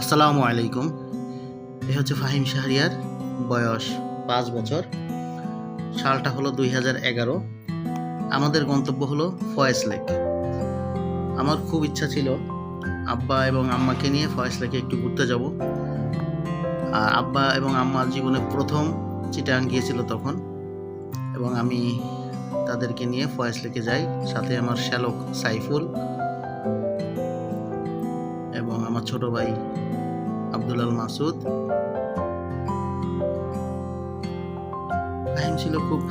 আসসালামু আলাইকুম। এ হচ্ছে ফাহিম শাহরিয়ার বয়স পাঁচ বছর। সালটা হলো দুই এগারো। আমাদের গন্তব্য হলো ফয়েস লেক। আমার খুব ইচ্ছা ছিল আব্বা এবং আম্মাকে নিয়ে ফয়েস লেকে একটু ঘুরতে যাব। আর আব্বা এবং আম্মার জীবনে প্রথম চিটাং গিয়েছিল তখন এবং আমি তাদেরকে নিয়ে ফয়েস লেকে যাই, সাথে আমার শ্যালক সাইফুল এবং আমার ছোট ভাই আব্দুল আল মাসুদ। ফাহিম ছিল খুব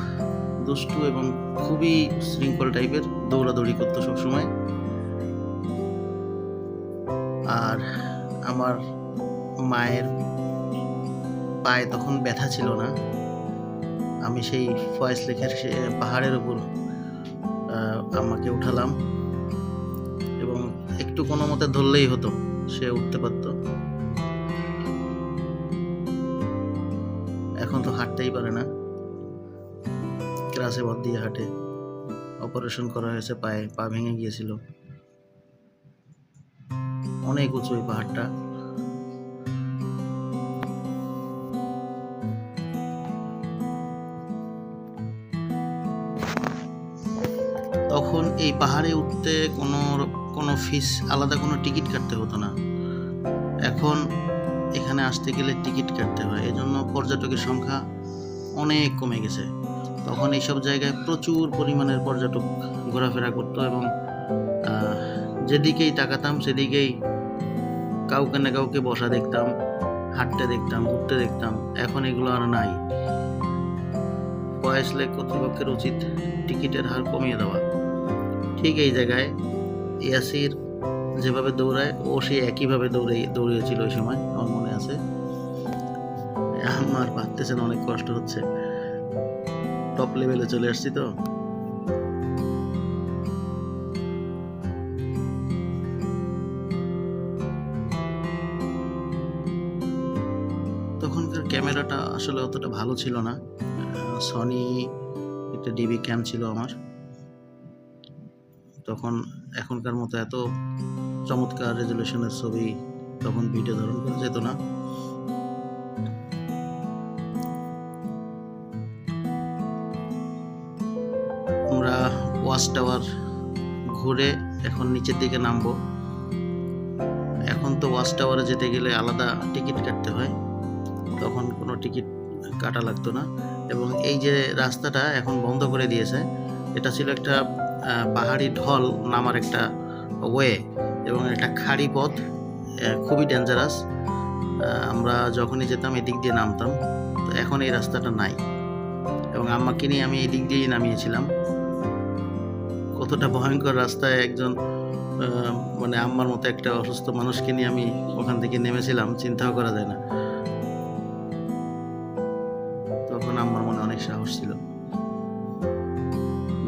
দুষ্টু এবং খুবই শৃঙ্খল টাইপের, দৌড়াদৌড়ি করতো সবসময়। আর আমার মায়ের পায়ে তখন ব্যথা ছিল না। আমি সেই ফয়েস লেখের পাহাড়ের উপর আমাকে উঠালাম এবং একটু কোনো মতে ধরলেই হতো, সে উঠতে পারতো। হাঁটতেই পারে না। ক্লাসে বাদ দিয়ে হাঁটে। অপারেশন করা হয়েছে, পায়ে পা ভেঙে গিয়েছিল। অনেক উঁচু ওই পাহাড়টা। তখন এই পাহাড়ে উঠতে কোনো কোনো ফিস, আলাদা কোনো টিকিট কাটতে হতো না। এখন এখানে আসতে গেলে টিকিট কাটতে হয়। পর্যটকের সংখ্যা অনেক কমে গেছে। তখন এইসব জায়গায় প্রচুর পরিমাণের পর্যটক ঘোরাফেরা করতো এবং যেদিকেই তাকাতাম সেদিকেই কাউকে না কাউকে বসা দেখতাম, হাঁটতে দেখতাম, ঘুরতে দেখতাম। এখন এগুলো আর নাই। ফয়েস লেক কর্তৃপক্ষের উচিত টিকিটের হার কমিয়ে দেওয়া। ঠিক এই জায়গায় ইয়াসির যেভাবে দৌড়ায়, ও সে একইভাবে দৌড়ে, দৌড়িয়েছিল ওই সময়, আমার মনে আছে। আমার পারতেছে না, অনেক কষ্ট হচ্ছে। টপ লেভেলে চলে আসছি তো। তখনকার ক্যামেরাটা আসলে অতটা ভালো ছিল না। সনি একটা ডিবি ক্যাম ছিল আমার। তখন এখনকার মতো এত চমৎকার রেজলিউশনের ছবি তখন ভিডিও ধারণ করা যেত না। ওয়াচ টাওয়ার ঘুরে এখন নিচের দিকে নামবো। এখন তো ওয়াচ টাওয়ারে যেতে গেলে আলাদা টিকিট কাটতে হয়। তখন কোনো টিকিট কাটা লাগতো না। এবং এই যে রাস্তাটা এখন বন্ধ করে দিয়েছে, এটা ছিল একটা পাহাড়ি ঢল নামার একটা ওয়ে এবং একটা খাড়ি পথ খুবই ডেঞ্জারাস আমরা যখনই যেতাম এদিক দিয়ে নামতাম। তো এখন এই রাস্তাটা নাই। এবং আম্মাকে নিয়ে আমি এদিক দিয়েই নামিয়েছিলাম। কতটা ভয়ঙ্কর রাস্তায় একজন মানে আম্মার মতো একটা অসুস্থ মানুষকে নিয়ে আমি ওখান থেকে নেমেছিলাম, চিন্তাও করা যায় না। তখন আম্মার মনে অনেক সাহস ছিল।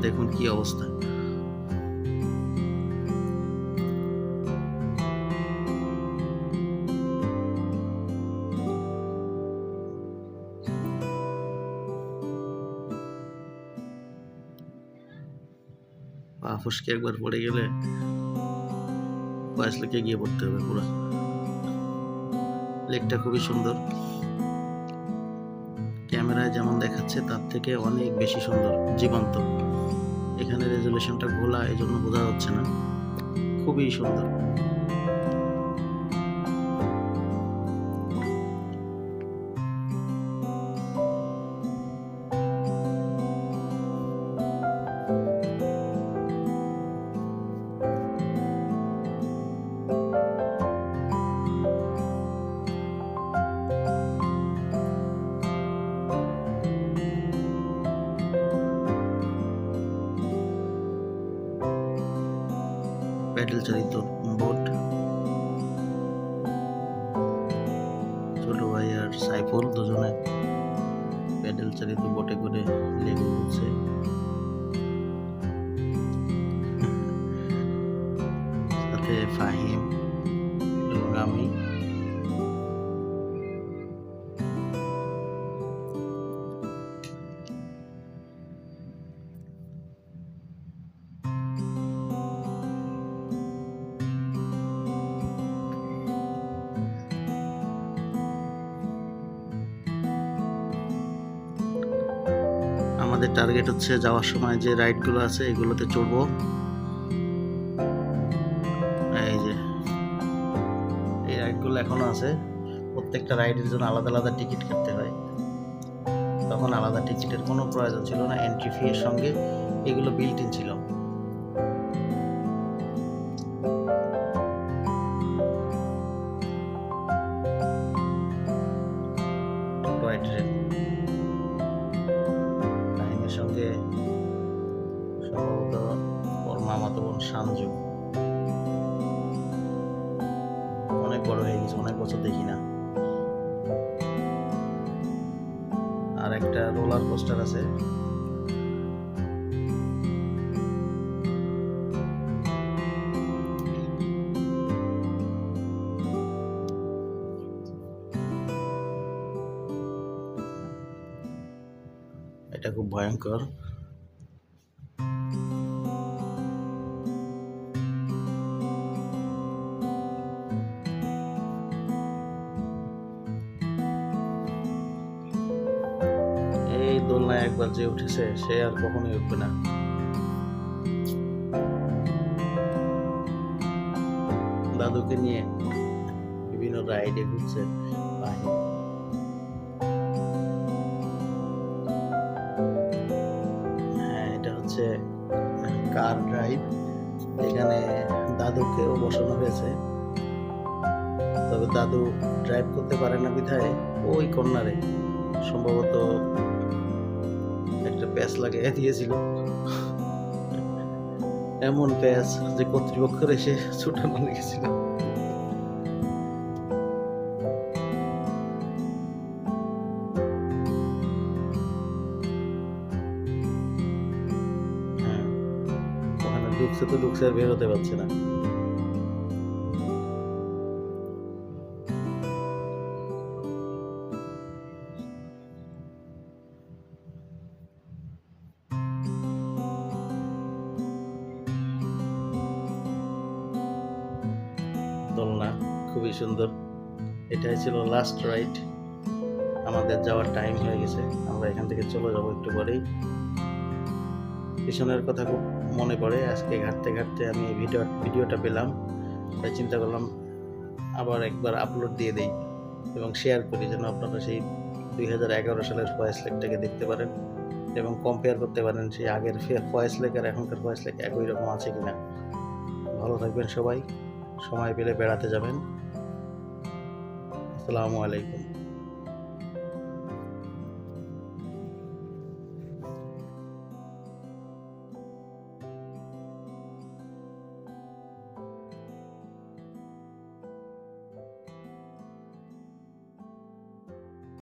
দেখুন কি অবস্থা। পা ফুসকে একবার পড়ে গেলে বয়স লেকে গিয়ে পড়তে হবে পুরো। লেকটা খুবই সুন্দর। ক্যামেরায় যেমন দেখাচ্ছে, তার থেকে অনেক বেশি সুন্দর, জীবন্ত। এখানে রেজলিউশনটা ঘোলা এই জন্য বোঝা যাচ্ছে না। খুবই সুন্দর। প্যাডেল চালিত বোট। ছোট ভাই আর সাইফল দুজনে প্যাডেল চালিত বোটে করে লেগে উঠছে আমাদের টার্গেট হচ্ছে যাওয়ার সময় যে রাইডগুলো আছে এগুলোতে চড়বো। এই যে, এই রাইডগুলো এখনও আছে। প্রত্যেকটা রাইডের জন্য আলাদা আলাদা টিকিট কাটতে হয়। তখন আলাদা টিকিটের কোনো প্রয়োজন ছিল না এন্ট্রি ফি এর সঙ্গে এগুলো বিল্ট ইন ছিল। সানজু অনেক বড় হয়ে গেছে, অনেক বছর দেখি না। আর একটা রোলার কোস্টার আছে। এটা খুব ভয়ঙ্কর। দোলনায় একবার যে উঠেছে, সে আর কখনোই উঠবে না। দাদুকে নিয়ে বিভিন্ন রাইডে ঘুরছে হ্যাঁ এটা হচ্ছে কার ড্রাইভ এখানে দাদুকেও বসানো হয়েছে। তবে দাদু ড্রাইভ করতে পারে না বিধায় ওই কর্নারে সম্ভবত প্যাচ লাগিয়ে দিয়েছিল এমন প্যাচ যে কর্তৃপক্ষ এসে ছুটানো লেগেছিল হ্যাঁ ঢুকছে তো ঢুকছে আর বের হতে পারছে না। খুবই সুন্দর। এটাই ছিল লাস্ট রাইড আমাদের যাওয়ার টাইম হয়ে গেছে। আমরা এখান থেকে চলে যাব একটু পরেই। পিছনের কথা খুব মনে পড়ে। আজকে ঘাটতে ঘাটতে আমি এই ভিডিও ভিডিওটা পেলাম। তাই চিন্তা করলাম আবার একবার আপলোড দিয়ে দেই এবং শেয়ার করি যেন আপনারা সেই দুই হাজার এগারো সালের ফয়েস লেকটাকে দেখতে পারেন এবং কম্পেয়ার করতে পারেন সেই আগের ভয়েস লেক আর এখনকার ভয়েস লেক একই রকম আছে কিনা। ভালো থাকবেন সবাই। সময় পেলে বেড়াতে যাবেন। আসসালামু আলাইকুম।